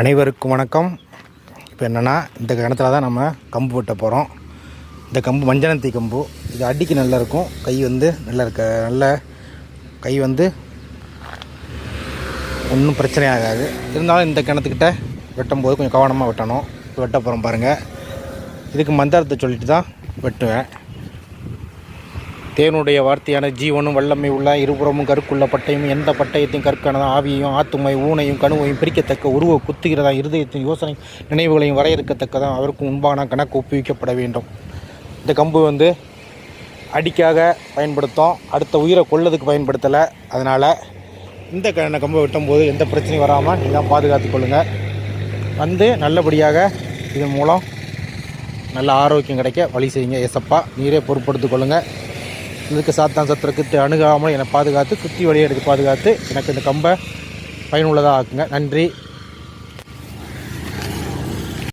அனைவருக்கும் வணக்கம். இப்போ என்னென்னா இந்த கிணத்துல தான் நம்ம கம்பு வெட்ட போகிறோம் இந்த கம்பு மஞ்சனத்தி கம்பு. இது அடிக்கு நல்லா இருக்கும். கை வந்து நல்லா இருக்க நல்ல கை வந்து ஒன்றும் பிரச்சனை ஆகாது. இருந்தாலும் இந்த கிணத்துக்கிட்ட வெட்டும்போது கொஞ்சம் கவனமாக வெட்டணும். இப்போ வெட்ட போகிறோம் பாருங்கள் இதுக்கு மந்திரத்தை சொல்லிட்டு தான் வெட்டுவேன். தேனுடைய வார்த்தையான ஜீவனும் வல்லமை உள்ள இருபுறமும் கருக்குள்ள பட்டையும் எந்த பட்டயத்தையும் கற்கானதும் ஆவியையும் ஆத்துமை ஊனையும் கணுவையும் பிரிக்கத்தக்க உருவ குத்துகிறதா இருதயத்தின் யோசனை நினைவுகளையும் வரையறுக்கத்தக்கதான் அவருக்கு முன்பான கணக்கு ஒப்புவிக்கப்பட வேண்டும். இந்த கம்பு வந்து அடிக்காக பயன்படுத்தும். அடுத்த உயிரை கொள்ளதுக்கு பயன்படுத்தலை. அதனால் இந்த க கம்பை வெட்டும்போது எந்த பிரச்சனையும் வராமல் நீங்கள் பாதுகாத்து கொள்ளுங்கள் வந்து நல்லபடியாக இதன் மூலம் நல்ல ஆரோக்கியம் கிடைக்க வழி செய்யுங்க. எசப்பா நீரே பொருட்படுத்திக் கொள்ளுங்கள் இதுக்கு சாத்தான் சத்திரக்கு அணுகாமல் என்னை பாதுகாத்து குத்தி வழியை எடுத்து பாதுகாத்து எனக்கு இந்த கம்பை பயனுள்ளதாக ஆக்குங்க நன்றி.